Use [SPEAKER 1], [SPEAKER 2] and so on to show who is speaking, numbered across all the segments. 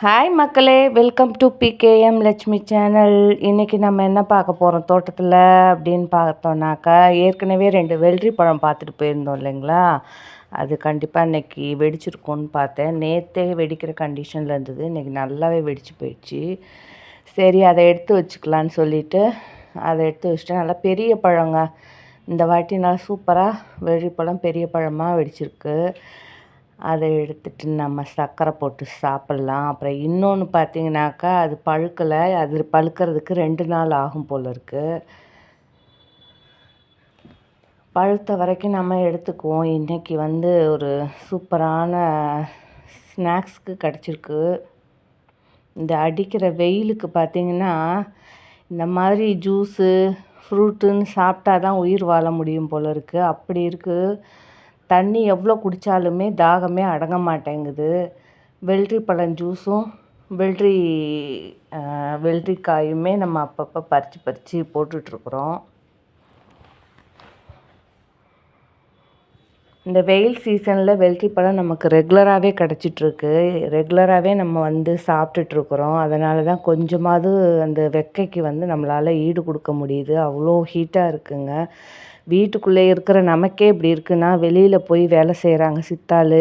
[SPEAKER 1] Hi மக்களே. Welcome to P K M Lakshmi channel இன்றைக்கி நம்ம என்ன பார்க்க போகிறோம் தோட்டத்தில் அப்படின்னு பார்த்தோன்னாக்கா ஏற்கனவே ரெண்டு வெள்ளரி பழம் பார்த்துட்டு போயிருந்தோம் இல்லைங்களா? அது கண்டிப்பாக இன்றைக்கி வெடிச்சிருக்கோன்னு பார்த்தேன். நேற்றே வெடிக்கிற கண்டிஷனில் இருந்தது. இன்றைக்கி நல்லாவே வெடிச்சு போயிடுச்சு. சரி அதை எடுத்து வச்சுக்கலான்னு சொல்லிவிட்டு அதை எடுத்து வச்சுட்டு நல்லா பெரிய பழங்க. இந்த வாட்டி நல்லா சூப்பராக வெள்ளரி பழம் பெரிய பழமாக வெடிச்சிருக்கு. அதை எடுத்துகிட்டு நம்ம சர்க்கரை போட்டு சாப்பிட்லாம். அப்புறம் இன்னொன்று பார்த்தீங்கன்னாக்கா அது பழுக்கலை. அது பழுக்கிறதுக்கு ரெண்டு நாள் ஆகும் போல் இருக்குது பழுத்த வரைக்கும் நம்ம எடுத்துக்குவோம். இன்றைக்கி வந்து ஒரு சூப்பரான ஸ்நாக்ஸ்க்கு கிடச்சிருக்கு. இந்த அடிக்கிற வெயிலுக்கு பார்த்திங்கன்னா இந்த மாதிரி ஜூஸு ஃப்ரூட்டுன்னு சாப்பிட்டா தான் உயிர் வாழ முடியும் போல் இருக்குது அப்படி இருக்குது தண்ணி எவ்வளோ குடித்தாலுமே தாகமே அடங்க மாட்டேங்குது. வெள்ளரி பழம் ஜூஸும் வெள்ளரி வெள்ளரிக்காயுமே நம்ம அப்பப்போ பறித்து பறித்து போட்டுட்ருக்குறோம். இந்த வெயில் சீசனில் வெள்ளரி பழம் நமக்கு ரெகுலராகவே கிடச்சிட்ருக்கு. ரெகுலராகவே நம்ம வந்து சாப்பிட்டுட்ருக்குறோம் அதனால தான் கொஞ்சமாவது அந்த வெக்கைக்கு வந்து நம்மளால் ஈடு கொடுக்க முடியுது. அவ்வளோ ஹீட்டாக இருக்குங்க. வீட்டுக்குள்ளே இருக்கிற நமக்கே இப்படி இருக்குன்னா வெளியில் போய் வேலை செய்கிறாங்க சித்தாள்.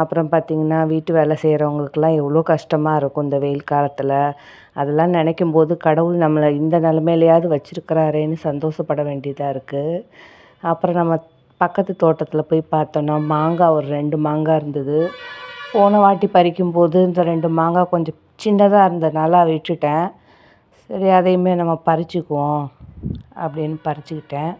[SPEAKER 1] அப்புறம் பார்த்திங்கன்னா வீட்டு வேலை செய்கிறவங்களுக்குலாம் எவ்வளோ கஷ்டமாக இருக்கும் இந்த வெயில் காலத்தில். அதெல்லாம் நினைக்கும் போது கடவுள் நம்மளை இந்த நிலமையிலையாவது வச்சுருக்கிறாரேன்னு சந்தோஷப்பட வேண்டியதாக இருக்குது அப்புறம் நம்ம பக்கத்து தோட்டத்தில் போய் பார்த்தோன்னா மாங்காய் ஒரு ரெண்டு மாங்காய் இருந்தது. போன வாட்டி பறிக்கும்போது இந்த ரெண்டு மாங்காய் கொஞ்சம் சின்னதாக இருந்ததுனால விட்டுட்டேன். சரி அதையுமே நம்ம பறிச்சுக்குவோம் அப்படின்னு பறிச்சுக்கிட்டேன்.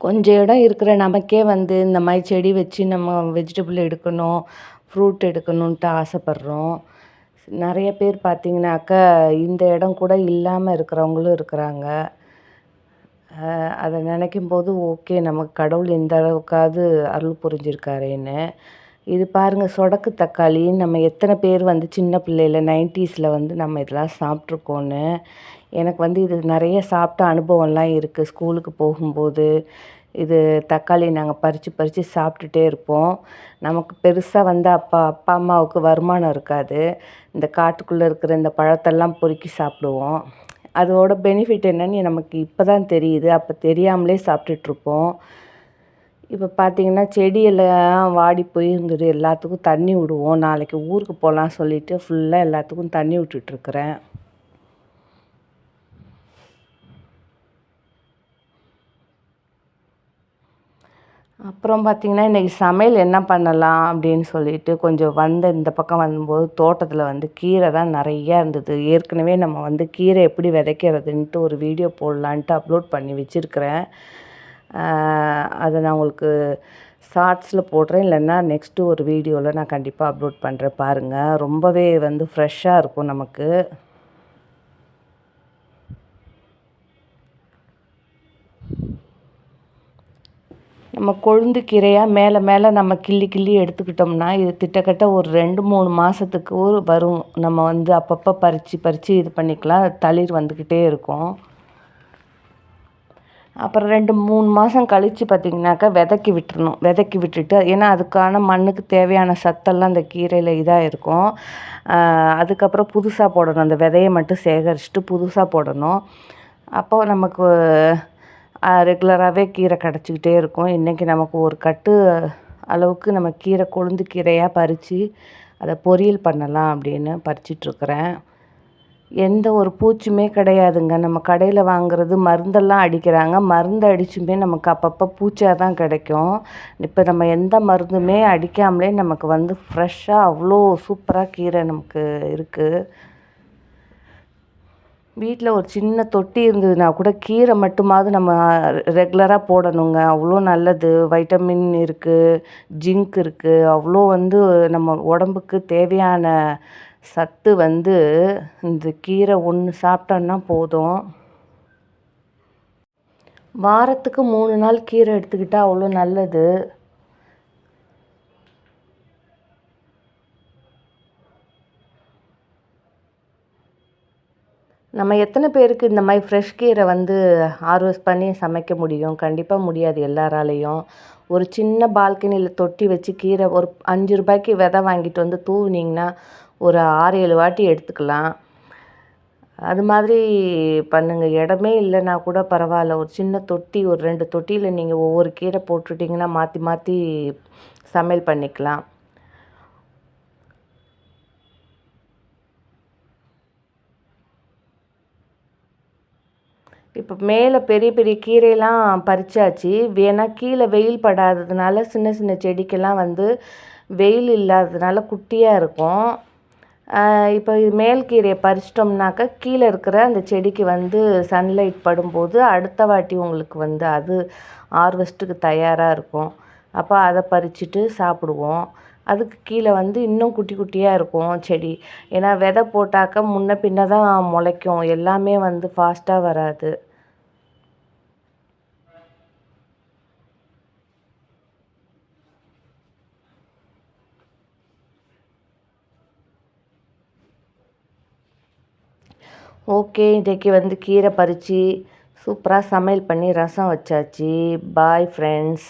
[SPEAKER 1] கொஞ்சம் இடம் இருக்கிற நமக்கே வந்து இந்த மாதிரி செடி வச்சு நம்ம வெஜிடபிள் எடுக்கணும் ஃப்ரூட் எடுக்கணுன்ட்டு ஆசைப்பட்றோம். நிறைய பேர் பார்த்திங்கனாக்கா இந்த இடம் கூட இல்லாமல் இருக்கிறவங்களும் இருக்கிறாங்க. அதை நினைக்கும் போது ஓகே நமக்கு கடவுள் இந்த அளவுக்காவது அருள் புரிஞ்சிருக்காரேன்னு. இது பாருங்கள் சொடக்கு தக்காளி. நம்ம எத்தனை பேர் வந்து சின்ன பிள்ளையில் நைன்ட்டீஸில் வந்து நம்ம இதெல்லாம் சாப்பிட்ருக்கோன்னு எனக்கு வந்து இது நிறைய சாப்பிட்ட அனுபவம்லாம் இருக்குது ஸ்கூலுக்கு போகும்போது இது தக்காளி நாங்கள் பறித்து பறித்து சாப்பிட்டுட்டே இருப்போம். நமக்கு பெருசாக வந்து அப்பா அப்பா அம்மாவுக்கு வருமானம் இருக்காது. இந்த காட்டுக்குள்ளே இருக்கிற இந்த பழத்தெல்லாம் பொறுக்கி சாப்பிடுவோம். அதோட பெனிஃபிட் என்னன்னு நமக்கு இப்போ தான் தெரியுது. அப்போ தெரியாமலே சாப்பிட்டுட்ருப்போம் இப்போ பார்த்தீங்கன்னா செடியெல்லாம் வாடி போயிருந்தது. எல்லாத்துக்கும் தண்ணி விடுவோம். நாளைக்கு ஊருக்கு போகலாம் சொல்லிவிட்டு ஃபுல்லாக எல்லாத்துக்கும் தண்ணி விட்டுட்ருக்குறேன். அப்புறம் பார்த்திங்கன்னா இன்றைக்கி சமையல் என்ன பண்ணலாம் அப்படின்னு சொல்லிட்டு கொஞ்சம் வந்த இந்த பக்கம் வரும்போது தோட்டத்தில் வந்து கீரை தான் நிறையா இருந்தது. ஏற்கனவே நம்ம வந்து கீரை எப்படி விதைக்கிறதுன்ட்டு ஒரு வீடியோ போடலான்ட்டு அப்லோட் பண்ணி வச்சுருக்கிறேன். அதை நான் உங்களுக்கு ஷார்ட்ஸில் போடுறேன். இல்லைன்னா நெக்ஸ்ட்டு ஒரு வீடியோவில் நான் கண்டிப்பாக அப்லோட் பண்ணுறேன் பாருங்கள் ரொம்பவே வந்து ஃப்ரெஷ்ஷாக இருக்கும் நமக்கு. நம்ம கொழுந்து கீரையாக மேலே மேலே நம்ம கிள்ளி கிள்ளி எடுத்துக்கிட்டோம்னா இது கிட்டக்கட்ட ஒரு ரெண்டு மூணு மாதத்துக்கு வரும். நம்ம வந்து அப்பப்போ பறித்து பறித்து இது பண்ணிக்கலாம். தளிர் வந்துக்கிட்டே இருக்கும். அப்புறம் ரெண்டு மூணு மாதம் கழித்து பார்த்திங்கனாக்கா விதைக்கி விட்டுறணும். விதைக்கி விட்டுட்டு ஏன்னா அதுக்கான மண்ணுக்கு தேவையான சத்தெல்லாம் அந்த கீரையில் இதாக இருக்கும். அதுக்கப்புறம் புதுசாக போடணும். அந்த விதையை மட்டும் சேகரிச்சுட்டு புதுசாக போடணும். அப்போது நமக்கு ரெகுலராகவே கீரை கிடச்சிக்கிட்டே இருக்கும். இன்றைக்கி நமக்கு ஒரு கட்டு அளவுக்கு நம்ம கீரை கொழுந்து கீரையாக பறித்து அதை பொரியல் பண்ணலாம் அப்படின்னு பறிச்சிட்ருக்கிறேன் எந்த ஒரு பூச்சுமே கிடையாதுங்க. நம்ம கடையில் வாங்குறது மருந்தெல்லாம் அடிக்கிறாங்க. மருந்து அடிச்சுமே நமக்கு அப்பப்போ பூச்சாக தான் கிடைக்கும். இப்போ நம்ம எந்த மருந்துமே அடிக்காமலே நமக்கு வந்து ஃப்ரெஷ்ஷாக அவ்வளோ சூப்பராக கீரை நமக்கு இருக்குது வீட்டில் ஒரு சின்ன தொட்டி இருந்ததுன்னா கூட கீரை மட்டுமாவது நம்ம ரெகுலராக போடணுங்க. அவ்வளோ நல்லது. வைட்டமின் இருக்குது ஜிங்க் இருக்குது அவ்வளோ வந்து நம்ம உடம்புக்கு தேவையான சத்து வந்து இந்த கீரை ஒன்று சாப்பிட்டோன்னா போதும். வாரத்துக்கு மூணு நாள் கீரை எடுத்துக்கிட்டால் அவ்வளோ நல்லது. நம்ம எத்தனை பேருக்கு இந்த மாதிரி ஃப்ரெஷ் கீரை வந்து ஹார்வெஸ்ட் பண்ணி சமைக்க முடியும்? கண்டிப்பாக முடியாது எல்லாராலேயும். ஒரு சின்ன பால்கனியில் தொட்டி வச்சு கீரை ஒரு அஞ்சு ரூபாய்க்கு விதை வாங்கிட்டு வந்து தூவினீங்கன்னா ஒரு ஆறு ஏழு வாட்டி எடுத்துக்கலாம். அது மாதிரி பண்ணுங்கள் இடமே இல்லைன்னா கூட பரவாயில்ல. ஒரு சின்ன தொட்டி ஒரு ரெண்டு தொட்டியில் நீங்கள் ஒவ்வொரு கீரை போட்டுட்டிங்கன்னா மாற்றி மாற்றி சமையல் பண்ணிக்கலாம். இப்போ மேலே பெரிய பெரிய கீரையெல்லாம் பறிச்சாச்சு. ஏன்னா கீழே வெயில் படாததுனால சின்ன சின்ன செடிக்கெல்லாம் வந்து வெயில் இல்லாததுனால குட்டியாக இருக்கும். இப்போ மேல் கீரையை பறிச்சிட்டோம்னாக்கா கீழே இருக்கிற அந்த செடிக்கு வந்து சன்லைட் படும்போது அடுத்த வாட்டி உங்களுக்கு வந்து அது ஹார்வெஸ்ட்டுக்கு தயாராக இருக்கும். அப்போ அதை பறிச்சுட்டு சாப்பிடுவோம். அதுக்கு கீழே வந்து இன்னும் குட்டி குட்டியாக இருக்கும் செடி. ஏன்னா விதை போட்டாக்க முன்ன பின்ன தான் முளைக்கும். எல்லாமே வந்து ஃபாஸ்ட்டாக வராது. ஓகே இன்றைக்கி வந்து கீரை பறித்து சூப்பராக சமையல் பண்ணி ரசம் வச்சாச்சு. Bye friends